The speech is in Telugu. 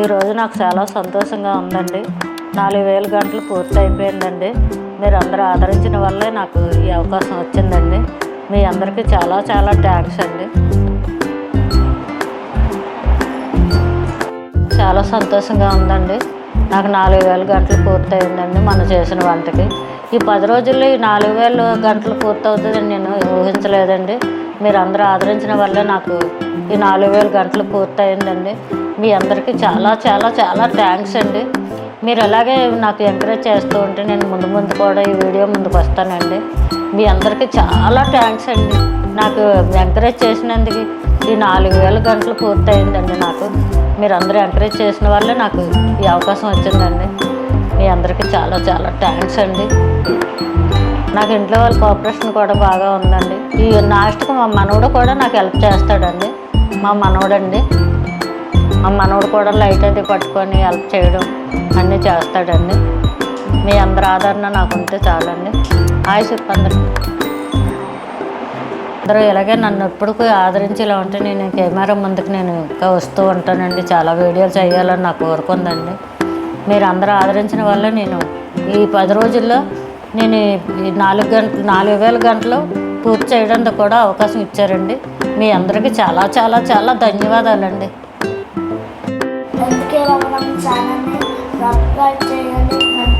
ఈరోజు నాకు చాలా సంతోషంగా ఉందండి. నాలుగు వేల గంటలు పూర్తి అయిపోయిందండి మీరు అందరూ ఆదరించిన వల్లే నాకు ఈ అవకాశం వచ్చిందండి. మీ అందరికీ చాలా చాలా థ్యాంక్స్ అండి. చాలా సంతోషంగా ఉందండి. నాకు నాలుగు వేల గంటలు పూర్తయిందండి మనం చేసిన వంటకి. ఈ పది రోజుల్లో ఈ నాలుగు వేల గంటలు పూర్తవుతుందని నేను ఊహించలేదండి. మీరు అందరూ ఆదరించిన వల్లే నాకు ఈ నాలుగు వేల గంటలు పూర్తయిందండి. మీ అందరికీ చాలా చాలా చాలా థ్యాంక్స్ అండి. మీరు అలాగే నాకు ఎంకరేజ్ చేస్తూ ఉంటే నేను ముందు ముందు కూడా ఈ వీడియో ముందుకు వస్తానండి. మీ అందరికీ చాలా థ్యాంక్స్ అండి. నాకు ఎంకరేజ్ చేసినందుకు ఈ నాలుగు వేల గంటలు పూర్తయిందండి నాకు. మీరు అందరూ ఎంకరేజ్ చేసిన వల్లే నాకు ఈ అవకాశం వచ్చిందండి. మీ అందరికీ చాలా చాలా థ్యాంక్స్ అండి. నాకు ఇంట్లో వాళ్ళ కోఆపరేషన్ కూడా బాగా ఉందండి. ఈ లాస్ట్కి మా మనవడు కూడా నాకు హెల్ప్ చేస్తాడండి. మా మనవడండి. మనవడు కూడా లైట్ అది పట్టుకొని హెల్ప్ చేయడం అన్నీ చేస్తాడండి. మీ అందరి ఆదరణ నాకు ఉంటే చాలండి. హాయ్ చెప్పండి అందరూ ఇలాగే నన్ను ఎప్పుడు ఆదరించి ఇలా ఉంటే నేను కెమెరా ముందుకు నేను ఇంకా వస్తూ ఉంటానండి. చాలా వీడియోలు చేయాలని నాకు కోరుకుందండి మీరు అందరూ ఆదరించిన వల్ల నేను ఈ పది రోజుల్లో నేను ఈ నాలుగు గంటలు నాలుగు వేల గంటలు పూర్తి చేయడానికి కూడా అవకాశం ఇచ్చారండి. మీ అందరికీ చాలా చాలా చాలా ధన్యవాదాలండి. subscribe ചെയ്യണം